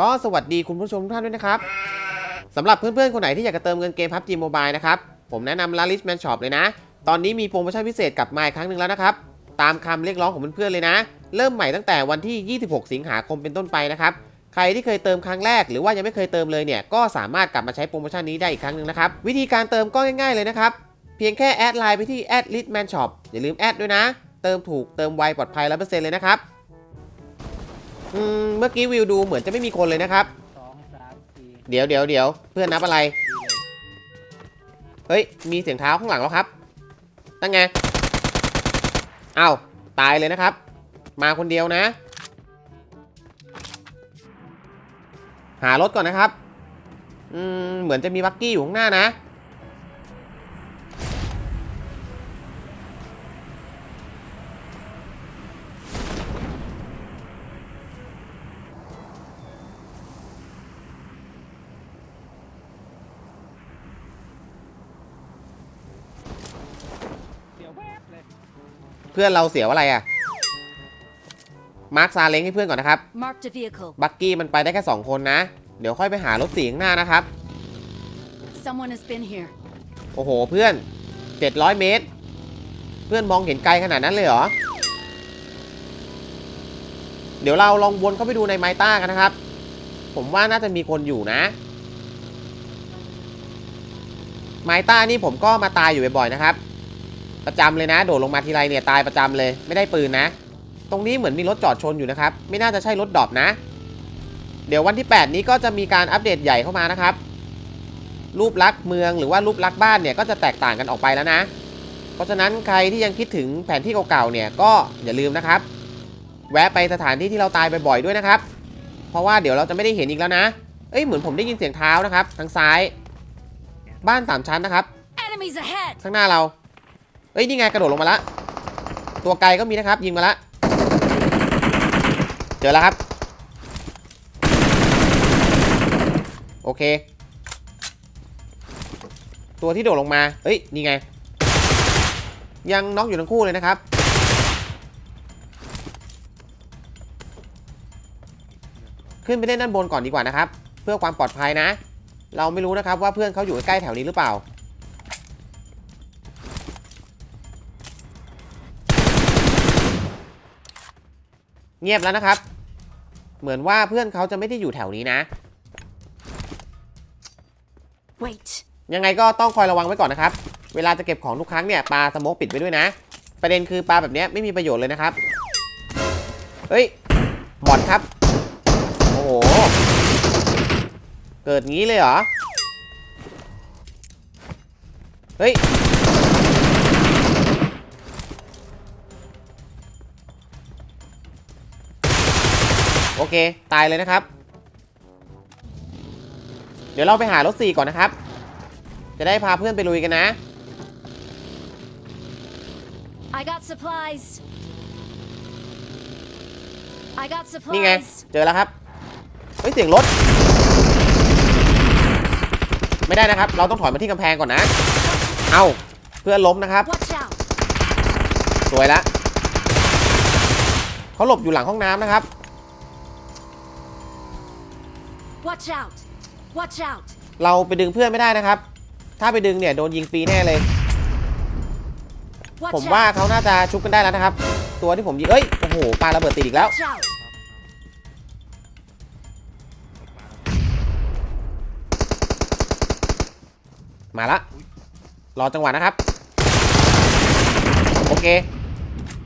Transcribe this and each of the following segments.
ก็สวัสดีคุณผู้ชมทุกท่านด้วยนะครับสำหรับเพื่อนๆ คนไหนที่อยากจะเติมเงินเกม PUBG Mobile นะครับ ผมแนะนำ l a l i s Man Shop เลยนะ ตอนนี้มีโปรโมชั่นพิเศษกลับมาอีกครั้งหนึ่งแล้วนะครับ ตามคำเรียกร้องของเพื่อนๆเลยนะ เริ่มใหม่ตั้งแต่วันที่ 26 สิงหาคมเป็นต้นไปนะครับ ใครที่เคยเติมครั้งแรกหรือว่ายังไม่เคยเติมเลยเนี่ย ก็สามารถกลับมาใช้โปรโมชั่นนี้ได้อีกครั้งหนึ่งนะครับ วิธีการเติมก็ง่ายๆเลยนะครับ เพียงแค่แอดไลน์ไปที่ a d l i s Man Shop อย่าลืมแอดด้วยนะ เติมถูกเติมไวปลอดภัย100%เลยนะครับ อืมเมื่อกี้วิวดูเหมือนจะไม่มีคนเลยนะครับ สองสามสี่เดี๋ยวเดี๋ยวเดี๋ยวเพื่อนนับอะไรสี่เลยเฮ้ย มีเสียงเท้าข้างหลังแล้วครับตั้งไงอ้าวตายเลยนะครับ มาคนเดียวนะ หารถก่อนนะครับ อืม เหมือนจะมีบักกี้อยู่ข้างหน้านะ เสียวแวบเลย เพื่อนเราเสียวอะไรอะมาร์คซาเล้งให้เพื่อนก่อนนะครับ Marked a vehicle. บักกี้มันไปได้แค่2คนนะ เดี๋ยวค่อยไปหารถสีข้างหน้านะครับ Someone has been here. โอ้โหเพื่อน 700 เมตร เพื่อนมองเห็นไกลขนาดนั้นเลยเหรอ เดี๋ยวเราลองวนเข้าไปดูในไมต้ากันนะครับ ผมว่าน่าจะมีคนอยู่นะ ไมต้านี่ผมก็มาตายอยู่บ่อยๆนะครับ ประจำเลยนะ โดดลงมาทีไรเนี่ยตายประจำเลย ไม่ได้ปืนนะ ตรงนี้เหมือนมีรถจอดชนอยู่นะครับ ไม่น่าจะใช่รถดรอปนะ เดี๋ยววันที่ 8 นี้ก็จะมีการอัปเดตใหญ่เข้ามานะครับ รูปลักษณ์เมืองหรือว่ารูปลักษณ์บ้านเนี่ยก็จะแตกต่างกันออกไปแล้วนะ เพราะฉะนั้นใครที่ยังคิดถึงแผนที่เก่าๆเนี่ยก็อย่าลืมนะครับ แวะไปสถานที่ที่เราตายบ่อยๆด้วยนะครับ เพราะว่าเดี๋ยวเราจะไม่ได้เห็นอีกแล้วนะ เอ้ยเหมือนผมได้ยินเสียงเท้านะครับ ทางซ้าย บ้านสามชั้นนะครับ Enemies ahead! ข้างหน้าเรา เอ้ยนี่ไงกระโดดลงมาละ ตัวไกลก็มีนะครับ ยิงมาละ เจอแล้วครับ โอเค ตัวที่โดดลงมา เอ้ยนี่ไง ยังน็อกอยู่ทั้งคู่เลยนะครับ ขึ้นไปเล่นด้านบนก่อนดีกว่านะครับ เพื่อความปลอดภัยนะ เราไม่รู้นะครับว่าเพื่อนเขาอยู่ใกล้แถวนี้หรือเปล่า เงียบแล้วนะครับ เหมือนว่าเพื่อนเขาจะไม่ได้อยู่แถวนี้นะ Wait. ยังไงก็ต้องคอยระวังไว้ก่อนนะครับ เวลาจะเก็บของทุกครั้งเนี่ยปลาสโมกปิดไว้ด้วยนะ ประเด็นคือปลาแบบเนี้ยไม่มีประโยชน์เลยนะครับ เฮ้ย บอดครับ โอ้โห เกิดงี้เลยเหรอ เฮ้ย โอเค ตายเลยนะครับ เดี๋ยวเราไปหารถสี่ก่อนนะครับ จะได้พาเพื่อนไปลุยกันนะ I got supplies. I got นี่ไง supplies. เจอแล้วครับ เฮ้ย เสียงรถ ไม่ได้นะครับ เราต้องถอยมาที่กำแพงก่อนนะ เอาเพื่อนล้มนะครับ Watch out. สวยละเขาหลบอยู่หลังห้องน้ำนะครับ Watch out. Watch out. เราไปดึงเพื่อนไม่ได้นะครับ ถ้าไปดึงเนี่ยโดนยิงฟรีแน่เลย Watch ผมว่า out. เขาน่าจะชุบกันได้แล้วนะครับ ตัวที่ผมยิงเอ้ย โอ้โหปาระเบิดติดอีกแล้ว Watch out. มาละรอจังหวะนะครับ โอเค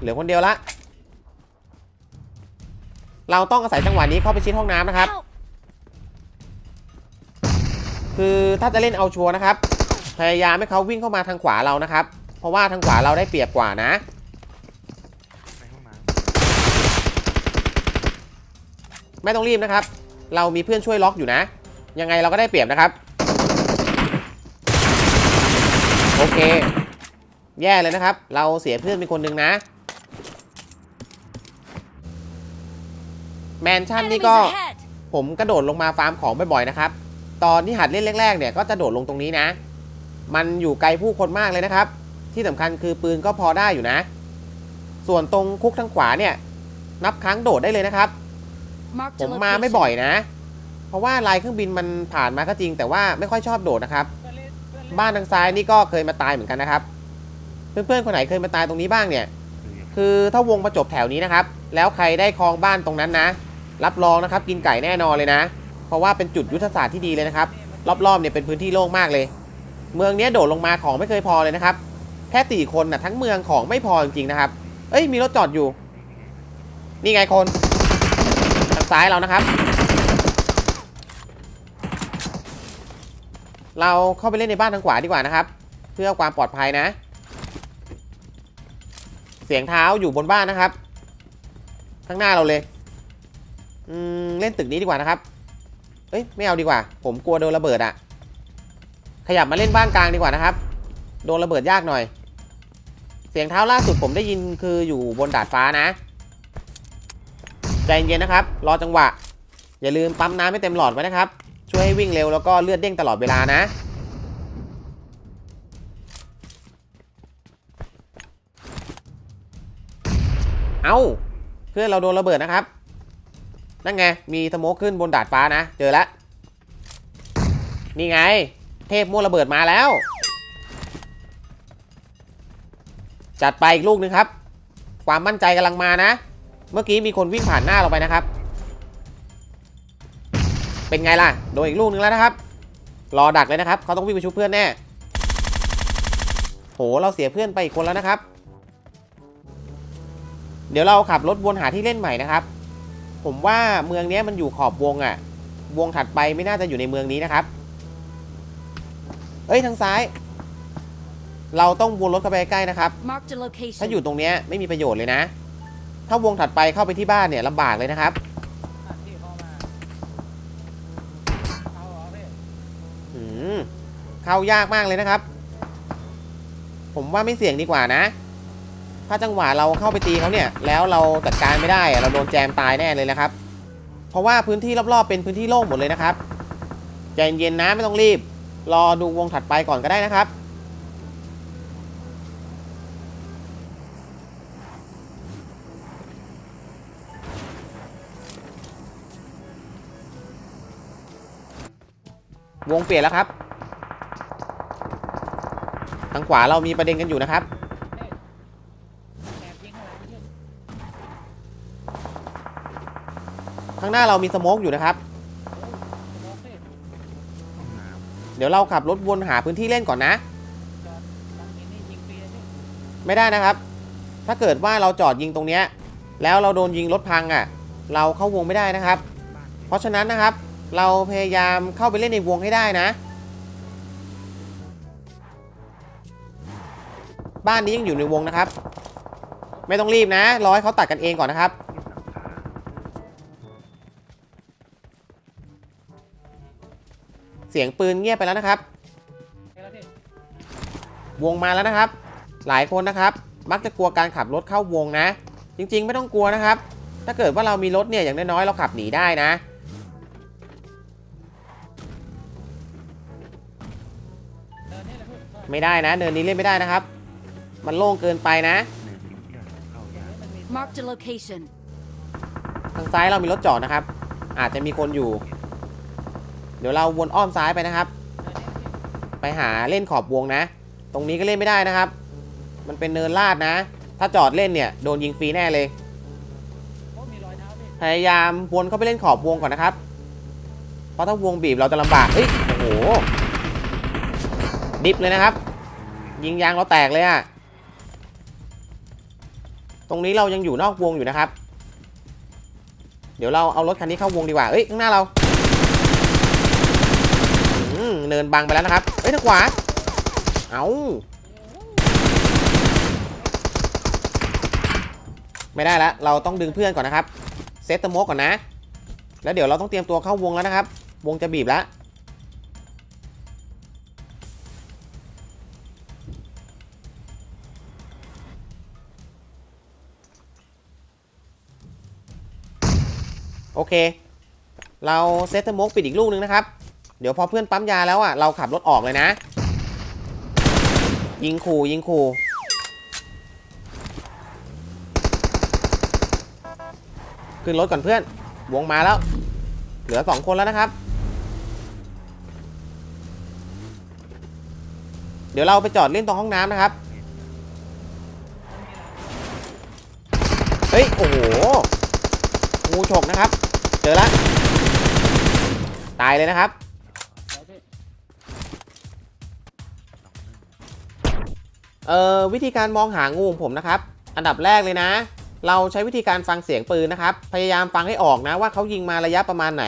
เหลือคนเดียวละ เราต้องอาศัยจังหวะนี้เข้าไปชิดห้องน้ำนะครับ Help. คือถ้าจะเล่นเอาชัวร์นะครับ พยายามให้เขาวิ่งเข้ามาทางขวาเรานะครับ เพราะว่าทางขวาเราได้เปรียบกว่านะ ในห้องน้ไม่ต้องรีบนะครับ เรามีเพื่อนช่วยล็อกอยู่นะ ยังไงเราก็ได้เปรียบนะครับ โอเค แย่เลยนะครับ เราเสียเพื่อนเป็นคนหนึ่งนะ แมนชั่นนี่ Enemies ก็ ahead. ผมกระโดดลงมาฟาร์มของบ่อยๆนะครับ ตอนที่หัดเล่นแรกๆเนี่ยก็จะโดดลงตรงนี้นะ มันอยู่ไกลผู้คนมากเลยนะครับ ที่สำคัญคือปืนก็พอได้อยู่นะ ส่วนตรงคุกทางขวาเนี่ย นับครั้งโดดได้เลยนะครับ Marked ผ a มมาไม่ location. บ่อยนะ เพราะว่าลายเครื่องบินมันผ่านมาก็จริง แต่ว่าไม่ค่อยชอบโดดนะครับเพื่อนเล่นเพื่อนเล่นบ้านทางซ้ายนี่ก็เคยมาตายเหมือนกันนะครับ เพื่อนๆคนไหนเคยมาตายตรงนี้บ้างเนี่ย คือถ้าวงประจบแถวนี้นะครับ แล้วใครได้ครองบ้านตรงนั้นนะ รับรองนะครับ กินไก่แน่นอนเลยนะ เพราะว่าเป็นจุดยุทธศาสตร์ที่ดีเลยนะครับ รอบๆเนี่ยเป็นพื้นที่โล่งมากเลย เมืองนี้โดดลงมาของไม่เคยพอเลยนะครับ แค่ตีคนนะทั้งเมืองของไม่พอจริงๆนะครับ เอ้ยมีรถจอดอยู่ นี่ไงคนทางซ้ายเรานะครับ เราเข้าไปเล่นในบ้านทางขวาดีกว่านะครับ เพื่อความปลอดภัยนะ เสียงเท้าอยู่บนบ้านนะครับ ข้างหน้าเราเลย อืมเล่นตึกนี้ดีกว่านะครับ เอ้ยไม่เอาดีกว่า ผมกลัวโดนระเบิดอะขยับมาเล่นบ้านกลางดีกว่านะครับ โดนระเบิดยากหน่อย เสียงเท้าล่าสุดผมได้ยินคืออยู่บนดาดฟ้านะ ใจเย็นนะครับ รอจังหวะ อย่าลืมปั๊มน้ำให้เต็มหลอดไว้นะครับ ช่วยให้วิ่งเร็วแล้วก็เลือดเด้งตลอดเวลานะเอาเพื่อนเราโดนระเบิดนะครับ นั่นไง มีสโมกขึ้นบนดาดฟ้านะ เจอแล้ว นี่ไง เทพมั่วระเบิดมาแล้ว จัดไปอีกลูกนึงครับ ความมั่นใจกำลังมานะ เมื่อกี้มีคนวิ่งผ่านหน้าเราไปนะครับ เป็นไงล่ะ โดนอีกลูกนึงแล้วนะครับ รอดักเลยนะครับ เขาต้องวิ่งไปชุบเพื่อนแน่ โห เราเสียเพื่อนไปอีกคนแล้วนะครับ เดี๋ยวเราขับรถวนหาที่เล่นใหม่นะครับ ผมว่าเมืองเนี้ยมันอยู่ขอบวงอะ่ะ วงถัดไปไม่น่าจะอยู่ในเมืองนี้นะครับ เอ้ยทางซ้าย เราต้องวนรถเข้าไปใกล้ๆนะครับ Marked a location. ถ้าอยู่ตรงเนี้ยไม่มีประโยชน์เลยนะ ถ้าวงถัดไปเข้าไปที่บ้านเนี่ยลำบากเลยนะครับอะพี่เข้ามาเอาเหรอพี่อืมเข้ายากมากเลยนะครับ ผมว่าไม่เสี่ยงดีกว่านะ ถ้าจังหวะเราเข้าไปตีเขาเนี่ย แล้วเราจัดการไม่ได้เราโดนแจมตายแน่เลยนะครับ เพราะว่าพื้นที่รอบๆเป็นพื้นที่โล่งหมดเลยนะครับใจเย็นๆนะไม่ต้องรีบ รอดูวงถัดไปก่อนก็ได้นะครับวงเปลี่ยนแล้วครับ ทางขวาเรามีประเด็นกันอยู่นะครับางหน้าเรามีสโมกอยู่นะครับ เดี๋ยวเราขับรถวนหาพื้นที่เล่นก่อนนะ ไม่ได้นะครับ ถ้าเกิดว่าเราจอดยิงตรงเนี้ย แล้วเราโดนยิงรถพังอะ เราเข้าวงไม่ได้นะครับ เพราะฉะนั้นนะครับ เราพยายามเข้าไปเล่นในวงให้ได้นะ บ้านนี้ยังอยู่ในวงนะครับ ไม่ต้องรีบนะ รอให้เขาตัดกันเองก่อนนะครับ เสียงปืนเงียบไปแล้วนะครับไปแล้วพี่วงมาแล้วนะครับ หลายคนนะครับ มักจะกลัวการขับรถเข้าวงนะ จริง ๆ ไม่ต้องกลัวนะครับ ถ้าเกิดว่าเรามีรถเนี่ยอย่างน้อยๆเราขับหนีได้นะเดินนี่เลยพี่ไม่ได้นะ เนินนี้เล่นไม่ได้นะครับ มันโล่งเกินไปนะมันมี Marked a location. ทางซ้ายเรามีรถจอดนะครับ อาจจะมีคนอยู่ เดี๋ยวเราวนอ้อมซ้ายไปนะครับ ไปหาเล่นขอบวงนะ ตรงนี้ก็เล่นไม่ได้นะครับ มันเป็นเนินลาดนะ ถ้าจอดเล่นเนี่ยโดนยิงฟรีแน่เลย พยายามวนเข้าไปเล่นขอบวงก่อนนะครับ เพราะถ้าวงบีบเราจะลำบากเฮ้ยโอ้โห ดิฟเลยนะครับ ยิงยางเราแตกเลยอะตรงนี้เรายังอยู่นอกวงอยู่นะครับ เดี๋ยวเราเอารถคันนี้เข้าวงดีกว่าเอ้ยข้างหน้าเรา เนินบังไปแล้วนะครับเอ้ยทางขวา เอาไม่ได้แล้วเราต้องดึงเพื่อนก่อนนะครับ เซตสโมกก่อนนะ แล้วเดี๋ยวเราต้องเตรียมตัวเข้าวงแล้วนะครับ วงจะบีบแล้วโอเค เราเซตสโมกปิดอีกลูกนึงนะครับ เดี๋ยวพอเพื่อนปั๊มยาแล้วอะเราขับรถออกเลยนะ ยิงขู่ยิงขู่ขึ้นรถก่อนเพื่อน วงมาแล้ว เหลือสองคนแล้วนะครับ เดี๋ยวเราไปจอดเล่นตรงห้องน้ำนะครับ เฮ้ย โอ้โห งูฉกนะครับ เจอแล้วตายเลยนะครับ เอ่อวิธีการมองหางูของผมนะครับ อันดับแรกเลยนะ เราใช้วิธีการฟังเสียงปืนนะครับ พยายามฟังให้ออกนะว่าเขายิงมาระยะประมาณไหน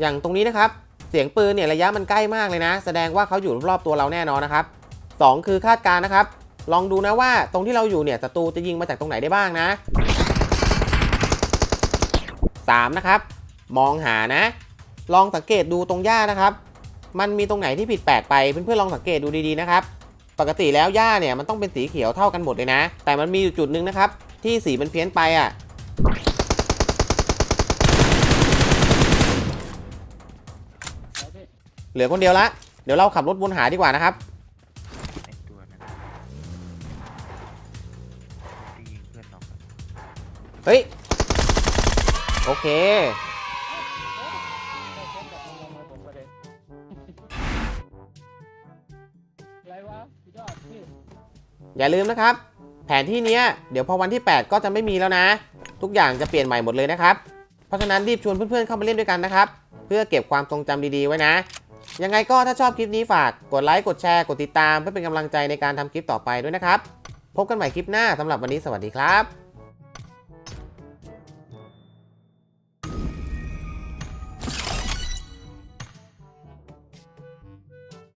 อย่างตรงนี้นะครับ เสียงปืนเนี่ยระยะมันใกล้มากเลยนะ แสดงว่าเขาอยู่รอบตัวเราแน่นอนนะครับสองคือคาดการณ์นะครับ ลองดูนะว่าตรงที่เราอยู่เนี่ยศัตรูจะยิงมาจากตรงไหนได้บ้างนะสามนะครับ มองหานะ ลองสังเกตดูตรงหญ้านะครับ มันมีตรงไหนที่ผิดแปลกไปเพื่อนๆลองสังเกตดูดีๆนะครับ ปกติแล้วหญ้าเนี่ยมันต้องเป็นสีเขียวเท่ากันหมดเลยนะ แต่มันมีอยู่จุดหนึ่งนะครับ ที่สีมันเพี้ยนไปอะเหลือคนเดียวละเดี๋ยวเราขับรถวนหาดีกว่านะครับเฮ้ย โอเค อย่าลืมนะครับ แผนที่นี้เดี๋ยวพอวันที่ 8 ก็จะไม่มีแล้วนะ ทุกอย่างจะเปลี่ยนใหม่หมดเลยนะครับ เพราะฉะนั้นรีบชวนเพื่อนๆเข้ามาเล่นด้วยกันนะครับ เพื่อเก็บความทรงจำดีๆไว้นะ ยังไงก็ถ้าชอบคลิปนี้ฝากกดไลค์กดแชร์กดติดตามเพื่อเป็นกำลังใจในการทำคลิปต่อไปด้วยนะครับ พบกันใหม่คลิปหน้าสำหรับวันนี้สวัสดีครับ